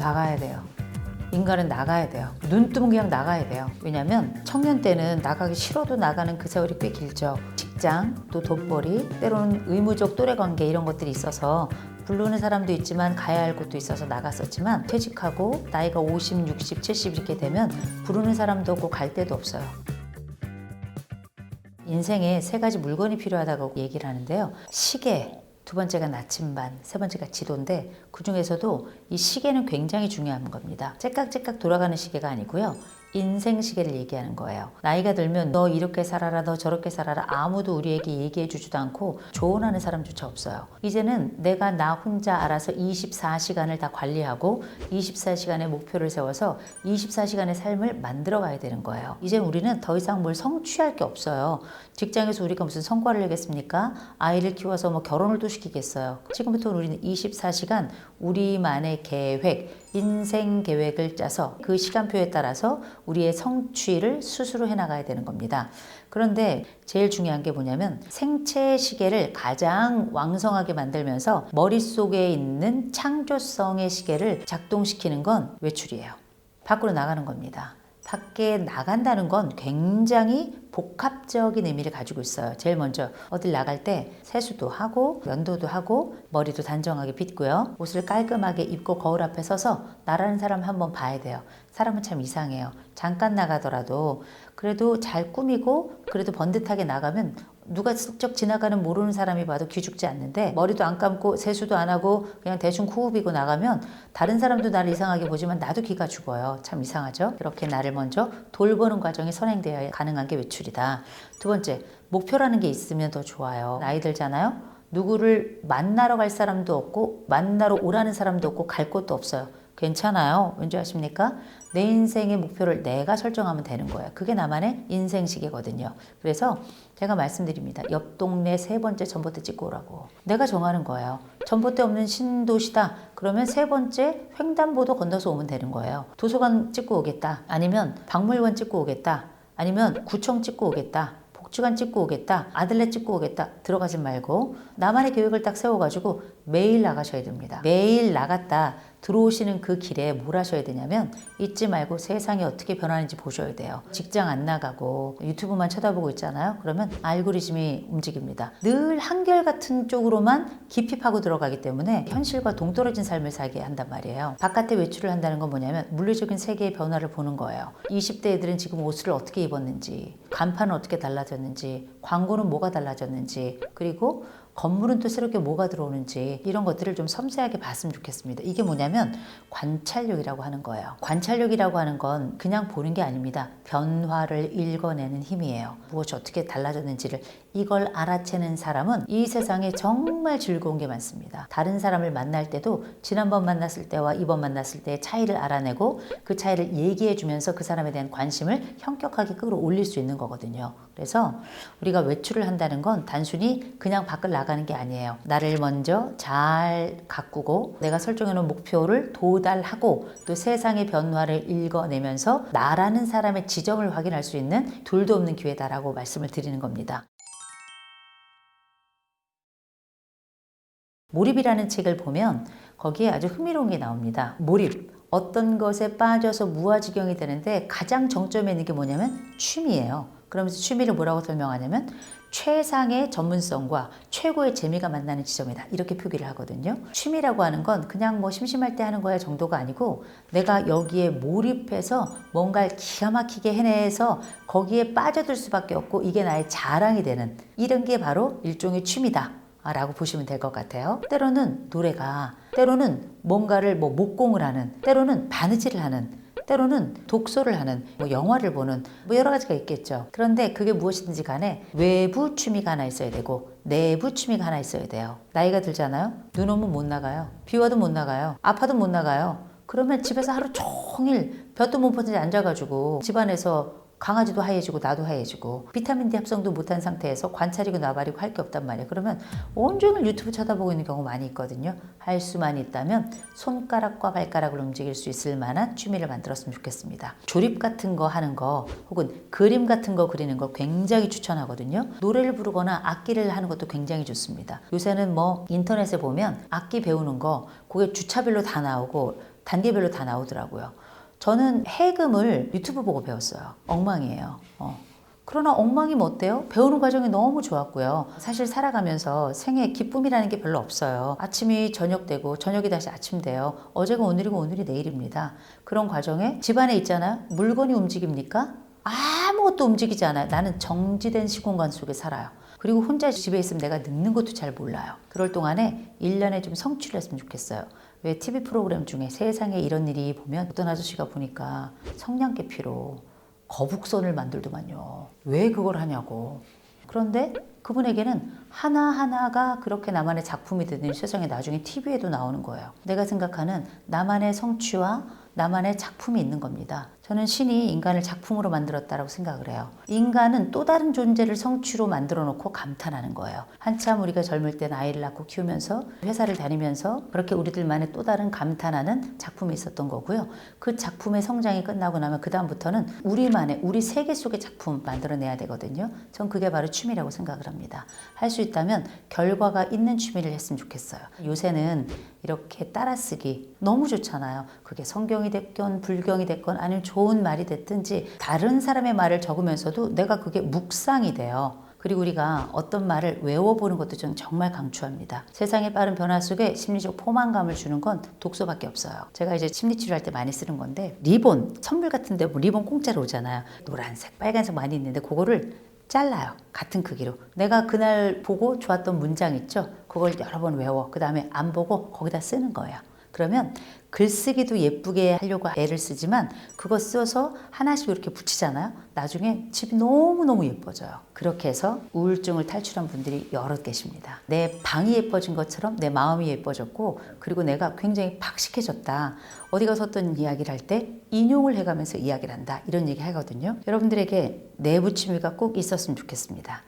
나가야 돼요. 인간은 나가야 돼요. 눈 뜨면 그냥 나가야 돼요. 왜냐면 청년 때는 나가기 싫어도 나가는 그 세월이 꽤 길죠. 직장, 또 돈벌이, 때로는 의무적 또래 관계 이런 것들이 있어서 부르는 사람도 있지만 가야 할 곳도 있어서 나갔었지만 퇴직하고 나이가 50, 60, 70 이렇게 되면 부르는 사람도 없고 갈 데도 없어요. 인생에 세 가지 물건이 필요하다고 얘기를 하는데요. 시계, 두 번째가 나침반, 세 번째가 지도인데 그 중에서도 이 시계는 굉장히 중요한 겁니다. 째깍째깍 돌아가는 시계가 아니고요. 인생 시계를 얘기하는 거예요. 나이가 들면 너 이렇게 살아라, 너 저렇게 살아라 아무도 우리에게 얘기해 주지도 않고 조언하는 사람조차 없어요. 이제는 내가 나 혼자 알아서 24시간을 다 관리하고 24시간의 목표를 세워서 24시간의 삶을 만들어 가야 되는 거예요. 이제 우리는 더 이상 뭘 성취할 게 없어요. 직장에서 우리가 무슨 성과를 내겠습니까? 아이를 키워서 뭐 결혼을 또 시키겠어요. 지금부터 우리는 24시간 우리만의 계획, 인생 계획을 짜서 그 시간표에 따라서 우리의 성취를 스스로 해나가야 되는 겁니다. 그런데 제일 중요한 게 뭐냐면 생체 시계를 가장 왕성하게 만들면서 머릿속에 있는 창조성의 시계를 작동시키는 건 외출이에요. 밖으로 나가는 겁니다. 밖에 나간다는 건 굉장히 복합적인 의미를 가지고 있어요. 제일 먼저 어딜 나갈 때 세수도 하고 면도도 하고 머리도 단정하게 빗고요. 옷을 깔끔하게 입고 거울 앞에 서서 나라는 사람 한번 봐야 돼요. 사람은 참 이상해요. 잠깐 나가더라도 그래도 잘 꾸미고 그래도 번듯하게 나가면 누가 슬쩍 지나가는 모르는 사람이 봐도 기죽지 않는데 머리도 안 감고 세수도 안 하고 그냥 대충 코흡이고 나가면 다른 사람도 나를 이상하게 보지만 나도 기가 죽어요. 참 이상하죠? 이렇게 나를 먼저 돌보는 과정이 선행되어야 가능한 게 외출이다. 두 번째, 목표라는 게 있으면 더 좋아요. 나이 들잖아요? 누구를 만나러 갈 사람도 없고 만나러 오라는 사람도 없고 갈 곳도 없어요. 괜찮아요. 왠지 아십니까? 내 인생의 목표를 내가 설정하면 되는 거예요. 그게 나만의 인생시계거든요. 그래서 제가 말씀드립니다. 옆 동네 세 번째 전봇대 찍고 오라고. 내가 정하는 거예요. 전봇대 없는 신도시다. 그러면 세 번째 횡단보도 건너서 오면 되는 거예요. 도서관 찍고 오겠다. 아니면 박물관 찍고 오겠다. 아니면 구청 찍고 오겠다. 복지관 찍고 오겠다. 아들렛 찍고 오겠다. 들어가지 말고 나만의 계획을 딱 세워가지고 매일 나가셔야 됩니다. 매일 나갔다. 들어오시는 그 길에 뭘 하셔야 되냐면 잊지 말고 세상이 어떻게 변하는지 보셔야 돼요. 직장 안 나가고 유튜브만 쳐다보고 있잖아요. 그러면 알고리즘이 움직입니다. 늘 한결같은 쪽으로만 깊이 파고 들어가기 때문에 현실과 동떨어진 삶을 살게 한단 말이에요. 바깥에 외출을 한다는 건 뭐냐면 물리적인 세계의 변화를 보는 거예요. 20대 애들은 지금 옷을 어떻게 입었는지, 간판은 어떻게 달라졌는지, 광고는 뭐가 달라졌는지, 그리고 건물은 또 새롭게 뭐가 들어오는지 이런 것들을 좀 섬세하게 봤으면 좋겠습니다. 이게 뭐냐면 관찰력이라고 하는 거예요. 관찰력이라고 하는 건 그냥 보는 게 아닙니다. 변화를 읽어내는 힘이에요. 무엇이 어떻게 달라졌는지를 이걸 알아채는 사람은 이 세상에 정말 즐거운 게 많습니다. 다른 사람을 만날 때도 지난번 만났을 때와 이번 만났을 때의 차이를 알아내고 그 차이를 얘기해 주면서 그 사람에 대한 관심을 현격하게 끌어올릴 수 있는 거거든요. 그래서 우리가 외출을 한다는 건 단순히 그냥 밖을 나가 는 게 아니에요. 나를 먼저 잘 가꾸고 내가 설정해 놓은 목표를 도달하고 또 세상의 변화를 읽어내면서 나라는 사람의 지점을 확인할 수 있는 둘도 없는 기회다라고 말씀을 드리는 겁니다. 몰입이라는 책을 보면 거기에 아주 흥미로운 게 나옵니다. 몰입. 어떤 것에 빠져서 무아지경이 되는데 가장 정점에 있는 게 뭐냐면 취미예요. 그러면서 취미를 뭐라고 설명하냐면 최상의 전문성과 최고의 재미가 만나는 지점이다. 이렇게 표기를 하거든요. 취미라고 하는 건 그냥 뭐 심심할 때 하는 거야 정도가 아니고 내가 여기에 몰입해서 뭔가를 기가 막히게 해내서 거기에 빠져들 수밖에 없고 이게 나의 자랑이 되는 이런 게 바로 일종의 취미다. 라고 보시면 될 것 같아요. 때로는 노래가, 때로는 뭔가를 뭐 목공을 하는, 때로는 바느질을 하는, 때로는 독서를 하는, 뭐 영화를 보는, 뭐 여러 가지가 있겠죠. 그런데 그게 무엇이든지 간에 외부 취미가 하나 있어야 되고, 내부 취미가 하나 있어야 돼요. 나이가 들잖아요? 눈 오면 못 나가요. 비 와도 못 나가요. 아파도 못 나가요. 그러면 집에서 하루 종일 볕도 못 보든지 앉아가지고 집안에서 강아지도 하얘지고 나도 하얘지고 비타민 D 합성도 못한 상태에서 관찰이고 나발이고 할 게 없단 말이에요. 그러면 온종일 유튜브 쳐다보고 있는 경우 많이 있거든요. 할 수만 있다면 손가락과 발가락을 움직일 수 있을 만한 취미를 만들었으면 좋겠습니다. 조립 같은 거 하는 거 혹은 그림 같은 거 그리는 거 굉장히 추천하거든요. 노래를 부르거나 악기를 하는 것도 굉장히 좋습니다. 요새는 뭐 인터넷에 보면 악기 배우는 거 그게 주차별로 다 나오고 단계별로 다 나오더라고요. 저는 해금을 유튜브 보고 배웠어요. 엉망이에요. 어. 그러나 엉망이면 어때요? 배우는 과정이 너무 좋았고요. 사실 살아가면서 생에 기쁨이라는 게 별로 없어요. 아침이 저녁 되고 저녁이 다시 아침 돼요. 어제가 오늘이고 오늘이 내일입니다. 그런 과정에 집안에 있잖아요. 물건이 움직입니까? 아무것도 움직이지 않아요. 나는 정지된 시공간 속에 살아요. 그리고 혼자 집에 있으면 내가 늙는 것도 잘 몰라요. 그럴 동안에 1년에 좀 성취를 했으면 좋겠어요. 왜 TV 프로그램 중에 세상에 이런 일이 보면 어떤 아저씨가 보니까 성냥개피로 거북선을 만들더만요. 왜 그걸 하냐고. 그런데 그분에게는 하나하나가 그렇게 나만의 작품이 되더니 세상에 나중에 TV에도 나오는 거예요. 내가 생각하는 나만의 성취와 나만의 작품이 있는 겁니다. 저는 신이 인간을 작품으로 만들었다고 생각을 해요. 인간은 또 다른 존재를 성취로 만들어 놓고 감탄하는 거예요. 한참 우리가 젊을 땐 아이를 낳고 키우면서 회사를 다니면서 그렇게 우리들만의 또 다른 감탄하는 작품이 있었던 거고요. 그 작품의 성장이 끝나고 나면 그다음부터는 우리만의 우리 세계 속의 작품 만들어내야 되거든요. 전 그게 바로 취미라고 생각을 합니다. 할 수 있다면 결과가 있는 취미를 했으면 좋겠어요. 요새는 이렇게 따라쓰기 너무 좋잖아요. 그게 성경이 됐건 불경이 됐건 아니면 좋은 말이 됐든지 다른 사람의 말을 적으면서도 내가 그게 묵상이 돼요. 그리고 우리가 어떤 말을 외워보는 것도 저는 정말 강추합니다. 세상의 빠른 변화 속에 심리적 포만감을 주는 건 독서밖에 없어요. 제가 이제 심리치료할 때 많이 쓰는 건데 리본 선물 같은데 뭐 리본 공짜로 오잖아요. 노란색, 빨간색 많이 있는데 그거를 잘라요. 같은 크기로. 내가 그날 보고 좋았던 문장 있죠? 그걸 여러 번 외워. 그 다음에 안 보고 거기다 쓰는 거예요. 그러면 글쓰기도 예쁘게 하려고 애를 쓰지만 그거 써서 하나씩 이렇게 붙이잖아요. 나중에 집이 너무너무 예뻐져요. 그렇게 해서 우울증을 탈출한 분들이 여럿 계십니다. 내 방이 예뻐진 것처럼 내 마음이 예뻐졌고 그리고 내가 굉장히 박식해졌다. 어디 가서 어떤 이야기를 할 때 인용을 해가면서 이야기를 한다. 이런 얘기 하거든요. 여러분들에게 내부 취미가 꼭 있었으면 좋겠습니다.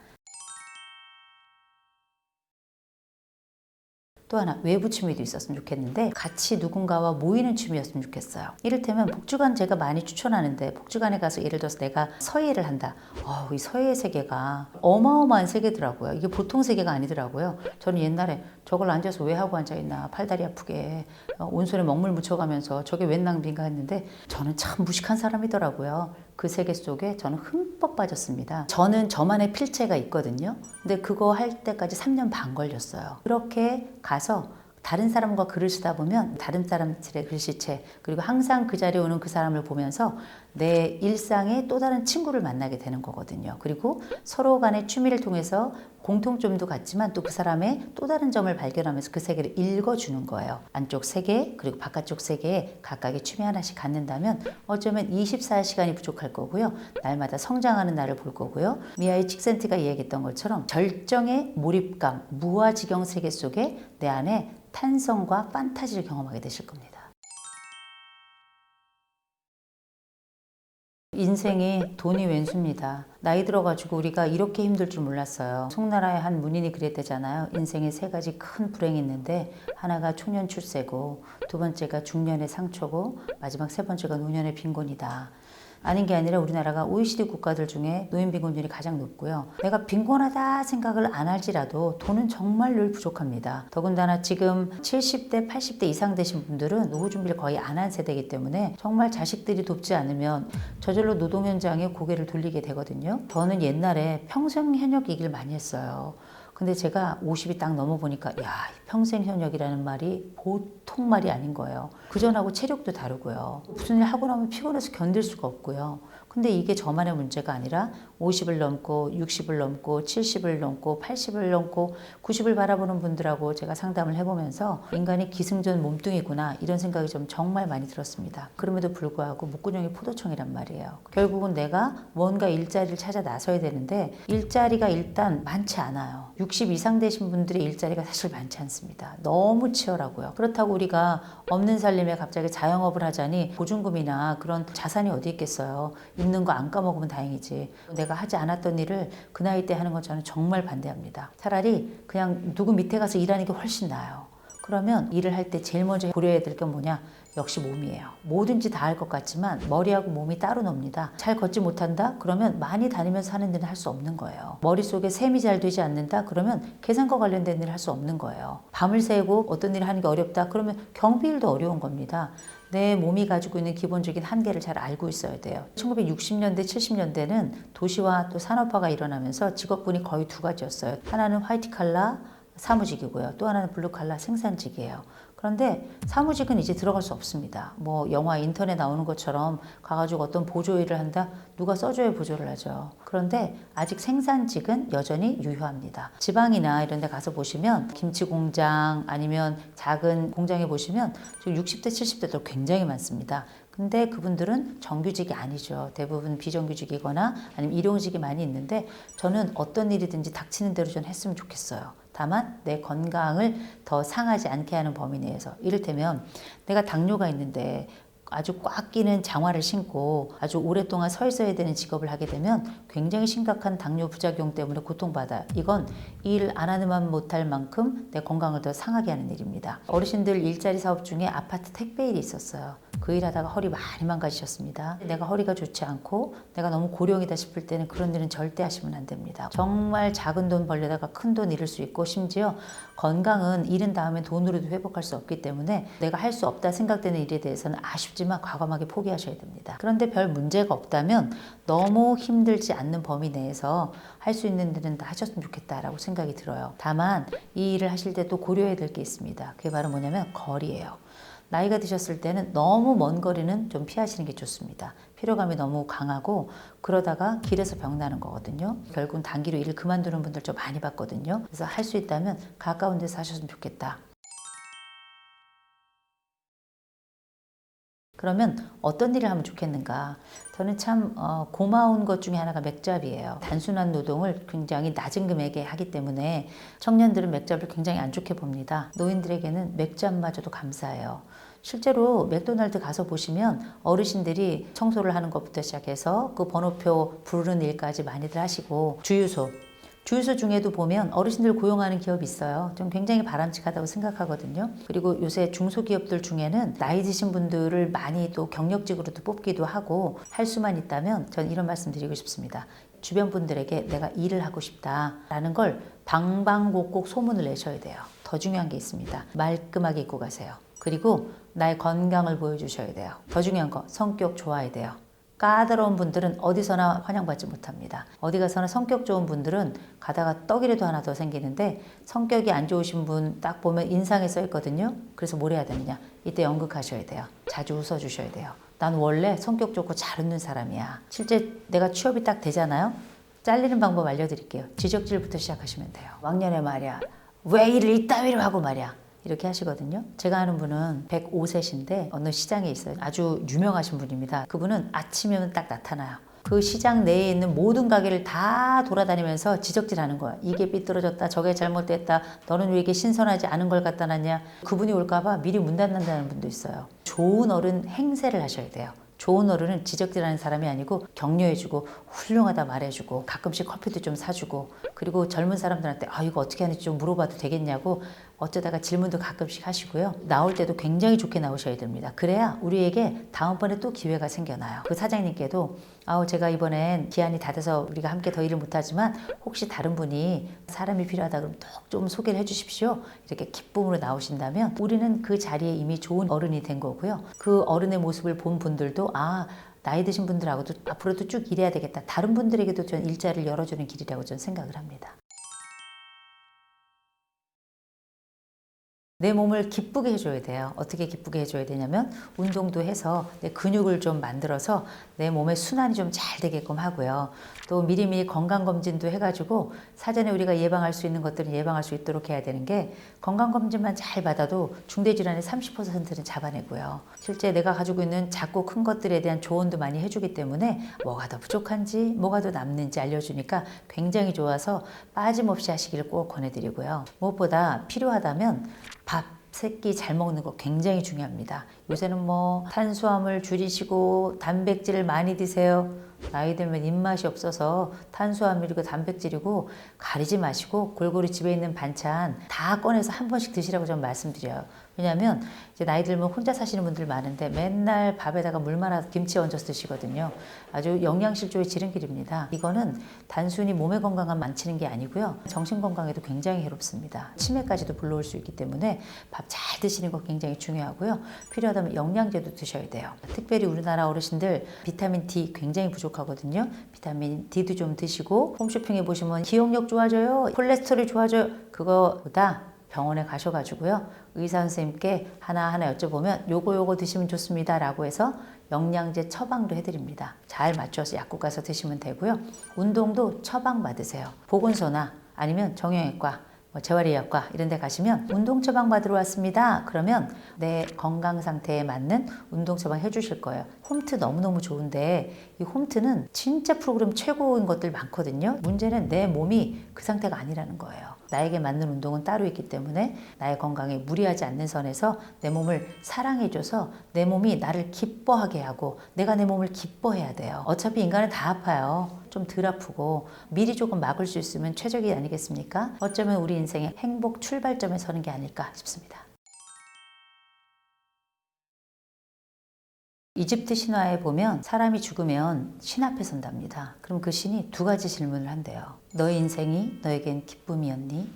또 하나 외부 취미도 있었으면 좋겠는데 같이 누군가와 모이는 취미였으면 좋겠어요. 이를테면 복주간 제가 많이 추천하는데 복주간에 가서 예를 들어서 내가 서예를 한다. 어, 이 서예 세계가 어마어마한 세계더라고요. 이게 보통 세계가 아니더라고요. 저는 옛날에 저걸 앉아서 왜 하고 앉아 있나 팔다리 아프게 어, 온손에 먹물 묻혀가면서 저게 웬 낭비인가 했는데 저는 참 무식한 사람이더라고요. 그 세계 속에 저는 흠뻑 빠졌습니다. 저는 저만의 필체가 있거든요. 근데 그거 할 때까지 3년 반 걸렸어요. 그렇게 가서 다른 사람과 글을 쓰다 보면 다른 사람들의 글씨체 그리고 항상 그 자리에 오는 그 사람을 보면서 내 일상에 또 다른 친구를 만나게 되는 거거든요. 그리고 서로 간의 취미를 통해서 공통점도 같지만 또 그 사람의 또 다른 점을 발견하면서 그 세계를 읽어주는 거예요. 안쪽 세계 그리고 바깥쪽 세계에 각각의 취미 하나씩 갖는다면 어쩌면 24시간이 부족할 거고요. 날마다 성장하는 나를 볼 거고요. 미아이 칙센트가 이야기했던 것처럼 절정의 몰입감, 무아지경 세계 속에 내 안에 탄성과 판타지를 경험하게 되실 겁니다. 인생이 돈이 왼수입니다. 나이 들어가지고 우리가 이렇게 힘들 줄 몰랐어요. 송나라의 한 문인이 그랬대잖아요. 인생에 세 가지 큰 불행이 있는데 하나가 초년 출세고 두 번째가 중년의 상처고 마지막 세 번째가 노년의 빈곤이다. 아닌 게 아니라 우리나라가 OECD 국가들 중에 노인 빈곤율이 가장 높고요. 내가 빈곤하다 생각을 안 할지라도 돈은 정말 늘 부족합니다. 더군다나 지금 70대, 80대 이상 되신 분들은 노후 준비를 거의 안 한 세대이기 때문에 정말 자식들이 돕지 않으면 저절로 노동 현장에 고개를 돌리게 되거든요. 저는 옛날에 평생 현역 얘기를 많이 했어요. 근데 제가 50이 딱 넘어 보니까 야 평생 현역이라는 말이 보통 말이 아닌 거예요. 그전하고 체력도 다르고요. 무슨 일 하고 나면 피곤해서 견딜 수가 없고요. 근데 이게 저만의 문제가 아니라 50을 넘고 60을 넘고 70을 넘고 80을 넘고 90을 바라보는 분들하고 제가 상담을 해보면서 인간이 기승전 몸뚱이구나 이런 생각이 좀 정말 많이 들었습니다. 그럼에도 불구하고 목구멍이 포도청이란 말이에요. 결국은 내가 뭔가 일자리를 찾아 나서야 되는데 일자리가 일단 많지 않아요. 60 이상 되신 분들의 일자리가 사실 많지 않습니다. 너무 치열하고요. 그렇다고 우리가 없는 살림에 갑자기 자영업을 하자니 보증금이나 그런 자산이 어디 있겠어요. 있는 거 안 까먹으면 다행이지. 내가 하지 않았던 일을 그 나이 때 하는 건 저는 정말 반대합니다. 차라리 그냥 누구 밑에 가서 일하는 게 훨씬 나아요. 그러면 일을 할 때 제일 먼저 고려해야 될건 뭐냐? 역시 몸이에요. 뭐든지 다 할 것 같지만 머리하고 몸이 따로 놉니다. 잘 걷지 못한다? 그러면 많이 다니면서 하는 일은 할 수 없는 거예요. 머릿속에 셈이 잘 되지 않는다? 그러면 계산과 관련된 일을 할 수 없는 거예요. 밤을 새고 어떤 일을 하는 게 어렵다? 그러면 경비일도 어려운 겁니다. 내 몸이 가지고 있는 기본적인 한계를 잘 알고 있어야 돼요. 1960년대, 70년대는 도시화 또 산업화가 일어나면서 직업군이 거의 두 가지였어요. 하나는 화이트 칼라 사무직이고요. 또 하나는 블루 칼라 생산직이에요. 그런데 사무직은 이제 들어갈 수 없습니다. 뭐 영화 인터넷 나오는 것처럼 가가지고 어떤 보조 일을 한다? 누가 써줘야 보조를 하죠. 그런데 아직 생산직은 여전히 유효합니다. 지방이나 이런 데 가서 보시면 김치 공장 아니면 작은 공장에 보시면 지금 60대, 70대도 굉장히 많습니다. 근데 그분들은 정규직이 아니죠. 대부분 비정규직이거나 아니면 일용직이 많이 있는데 저는 어떤 일이든지 닥치는 대로 좀 했으면 좋겠어요. 다만 내 건강을 더 상하지 않게 하는 범위 내에서. 이를테면 내가 당뇨가 있는데 아주 꽉 끼는 장화를 신고 아주 오랫동안 서 있어야 되는 직업을 하게 되면 굉장히 심각한 당뇨 부작용 때문에 고통받아. 이건 일 안 하는만 못할 만큼 내 건강을 더 상하게 하는 일입니다. 어르신들 일자리 사업 중에 아파트 택배 일이 있었어요. 그 일 하다가 허리 많이 망가지셨습니다. 내가 허리가 좋지 않고 내가 너무 고령이다 싶을 때는 그런 일은 절대 하시면 안 됩니다. 정말 작은 돈 벌려다가 큰 돈 잃을 수 있고 심지어 건강은 잃은 다음에 돈으로도 회복할 수 없기 때문에 내가 할 수 없다 생각되는 일에 대해서는 아쉽지만 과감하게 포기하셔야 됩니다. 그런데 별 문제가 없다면 너무 힘들지 않는 범위 내에서 할 수 있는 일은 다 하셨으면 좋겠다라고 생각이 들어요. 다만 이 일을 하실 때 또 고려해야 될 게 있습니다. 그게 바로 뭐냐면 거리예요. 나이가 드셨을 때는 너무 먼 거리는 좀 피하시는 게 좋습니다. 피로감이 너무 강하고 그러다가 길에서 병 나는 거거든요. 결국은 단기로 일을 그만두는 분들 좀 많이 봤거든요. 그래서 할 수 있다면 가까운 데서 하셨으면 좋겠다. 그러면 어떤 일을 하면 좋겠는가? 저는 참 어, 고마운 것 중에 하나가 맥잡이에요. 단순한 노동을 굉장히 낮은 금액에 하기 때문에 청년들은 맥잡을 굉장히 안 좋게 봅니다. 노인들에게는 맥잡마저도 감사해요. 실제로 맥도날드 가서 보시면 어르신들이 청소를 하는 것부터 시작해서 그 번호표 부르는 일까지 많이들 하시고 주유소 주유소 중에도 보면 어르신들 고용하는 기업이 있어요. 좀 굉장히 바람직하다고 생각하거든요. 그리고 요새 중소기업들 중에는 나이 드신 분들을 많이 또 경력직으로도 뽑기도 하고 할 수만 있다면 전 이런 말씀 드리고 싶습니다. 주변 분들에게 내가 일을 하고 싶다라는 걸 방방곡곡 소문을 내셔야 돼요. 더 중요한 게 있습니다. 말끔하게 입고 가세요. 그리고 나의 건강을 보여주셔야 돼요. 더 중요한 거 성격 좋아야 돼요. 까다로운 분들은 어디서나 환영받지 못합니다. 어디 가서나 성격 좋은 분들은 가다가 떡이라도 하나 더 생기는데 성격이 안 좋으신 분 딱 보면 인상에 써 있거든요. 그래서 뭘 해야 되느냐? 이때 연극하셔야 돼요. 자주 웃어 주셔야 돼요. 난 원래 성격 좋고 잘 웃는 사람이야. 실제 내가 취업이 딱 되잖아요. 잘리는 방법 알려드릴게요. 지적질부터 시작하시면 돼요. 왕년에 말이야. 왜 일을 이따위로 하고 말이야. 이렇게 하시거든요. 제가 아는 분은 105세신데 어느 시장에 있어요. 아주 유명하신 분입니다. 그분은 아침이면 딱 나타나요. 그 시장 내에 있는 모든 가게를 다 돌아다니면서 지적질하는 거야. 이게 삐뚤어졌다, 저게 잘못됐다, 너는 왜 이게 신선하지 않은 걸 갖다 놨냐. 그분이 올까봐 미리 문 닫는다는 분도 있어요. 좋은 어른 행세를 하셔야 돼요. 좋은 어른은 지적질하는 사람이 아니고 격려해주고 훌륭하다 말해주고 가끔씩 커피도 좀 사주고 그리고 젊은 사람들한테 아 이거 어떻게 하는지 좀 물어봐도 되겠냐고 어쩌다가 질문도 가끔씩 하시고요. 나올 때도 굉장히 좋게 나오셔야 됩니다. 그래야 우리에게 다음번에 또 기회가 생겨나요. 그 사장님께도 아우 제가 이번엔 기한이 다 돼서 우리가 함께 더 일을 못하지만 혹시 다른 분이 사람이 필요하다 그러면 또좀 소개를 해주십시오. 이렇게 기쁨으로 나오신다면 우리는 그 자리에 이미 좋은 어른이 된 거고요. 그 어른의 모습을 본 분들도 아 나이 드신 분들하고도 앞으로도 쭉 일해야 되겠다. 다른 분들에게도 전 일자리를 열어주는 길이라고 저는 생각을 합니다. 내 몸을 기쁘게 해줘야 돼요. 어떻게 기쁘게 해줘야 되냐면 운동도 해서 내 근육을 좀 만들어서 내 몸의 순환이 좀 잘 되게끔 하고요. 또 미리미리 건강검진도 해가지고 사전에 우리가 예방할 수 있는 것들은 예방할 수 있도록 해야 되는 게 건강검진만 잘 받아도 중대질환의 30%는 잡아내고요. 실제 내가 가지고 있는 작고 큰 것들에 대한 조언도 많이 해주기 때문에 뭐가 더 부족한지 뭐가 더 남는지 알려주니까 굉장히 좋아서 빠짐없이 하시기를 꼭 권해드리고요. 무엇보다 필요하다면 밥 새끼 잘 먹는 거 굉장히 중요합니다. 요새는 뭐 탄수화물 줄이시고 단백질을 많이 드세요. 나이 들면 입맛이 없어서 탄수화물이고 단백질이고 가리지 마시고 골고루 집에 있는 반찬 다 꺼내서 한 번씩 드시라고 좀 말씀드려요. 왜냐하면 이제 나이 들면 혼자 사시는 분들 많은데 맨날 밥에다가 물 말아 김치 얹어서 드시거든요. 아주 영양실조의 지름길입니다. 이거는 단순히 몸의 건강만 망치는 게 아니고요. 정신 건강에도 굉장히 해롭습니다. 치매까지도 불러올 수 있기 때문에 밥 잘 드시는 거 굉장히 중요하고요. 필요하다면 영양제도 드셔야 돼요. 특별히 우리나라 어르신들 비타민 D 굉장히 부족 하거든요. 비타민 D도 좀 드시고 홈쇼핑에 보시면 기억력 좋아져요. 콜레스테롤이 좋아져요. 그거보다 병원에 가셔가지고요. 의사 선생님께 하나하나 여쭤보면 요거 요거 드시면 좋습니다. 라고 해서 영양제 처방도 해드립니다. 잘 맞춰서 약국 가서 드시면 되고요. 운동도 처방 받으세요. 보건소나 아니면 정형외과 뭐 재활의학과 이런 데 가시면 운동 처방 받으러 왔습니다. 그러면 내 건강 상태에 맞는 운동 처방 해주실 거예요. 홈트 너무너무 좋은데 이 홈트는 진짜 프로그램 최고인 것들 많거든요. 문제는 내 몸이 그 상태가 아니라는 거예요. 나에게 맞는 운동은 따로 있기 때문에 나의 건강에 무리하지 않는 선에서 내 몸을 사랑해줘서 내 몸이 나를 기뻐하게 하고 내가 내 몸을 기뻐해야 돼요. 어차피 인간은 다 아파요. 좀 덜 아프고 미리 조금 막을 수 있으면 최적이 아니겠습니까? 어쩌면 우리 인생의 행복 출발점에 서는 게 아닐까 싶습니다. 이집트 신화에 보면 사람이 죽으면 신 앞에 선답니다. 그럼 그 신이 두 가지 질문을 한대요. 너의 인생이 너에겐 기쁨이었니?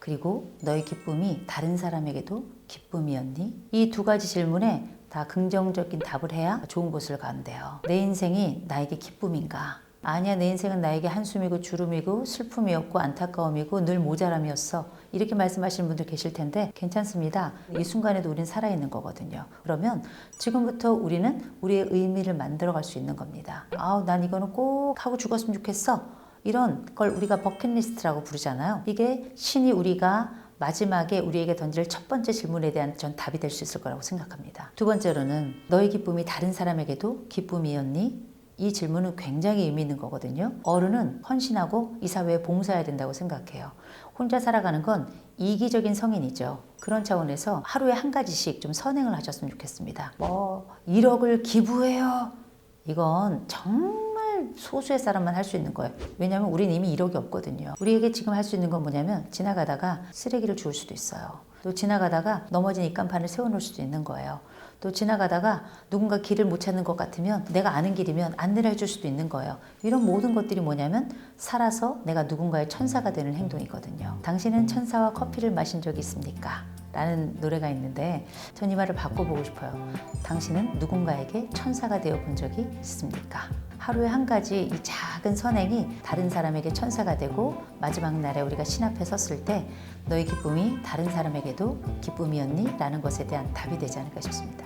그리고 너의 기쁨이 다른 사람에게도 기쁨이었니? 이 두 가지 질문에 다 긍정적인 답을 해야 좋은 곳을 간대요. 내 인생이 나에게 기쁨인가? 아니야, 내 인생은 나에게 한숨이고 주름이고 슬픔이었고 안타까움이고 늘 모자람이었어. 이렇게 말씀하시는 분들 계실 텐데 괜찮습니다. 이 순간에도 우리는 살아있는 거거든요. 그러면 지금부터 우리는 우리의 의미를 만들어갈 수 있는 겁니다. 아우, 난 이거는 꼭 하고 죽었으면 좋겠어. 이런 걸 우리가 버킷리스트라고 부르잖아요. 이게 신이 우리가 마지막에 우리에게 던질 첫 번째 질문에 대한 전 답이 될 수 있을 거라고 생각합니다. 두 번째로는 너의 기쁨이 다른 사람에게도 기쁨이었니? 이 질문은 굉장히 의미 있는 거거든요. 어른은 헌신하고 이 사회에 봉사해야 된다고 생각해요. 혼자 살아가는 건 이기적인 성인이죠. 그런 차원에서 하루에 한 가지씩 좀 선행을 하셨으면 좋겠습니다. 뭐 1억을 기부해요. 이건 정말 소수의 사람만 할 수 있는 거예요. 왜냐하면 우리는 이미 1억이 없거든요. 우리에게 지금 할 수 있는 건 뭐냐면 지나가다가 쓰레기를 주울 수도 있어요. 또 지나가다가 넘어진 입간판을 세워놓을 수도 있는 거예요. 또 지나가다가 누군가 길을 못 찾는 것 같으면 내가 아는 길이면 안내를 해줄 수도 있는 거예요. 이런 모든 것들이 뭐냐면 살아서 내가 누군가의 천사가 되는 행동이거든요. 당신은 천사와 커피를 마신 적이 있습니까? 라는 노래가 있는데 전 이 말을 바꿔보고 싶어요. 당신은 누군가에게 천사가 되어 본 적이 있습니까? 하루에 한 가지 이 작은 선행이 다른 사람에게 천사가 되고 마지막 날에 우리가 신 앞에 섰을 때 너의 기쁨이 다른 사람에게도 기쁨이었니? 라는 것에 대한 답이 되지 않을까 싶습니다.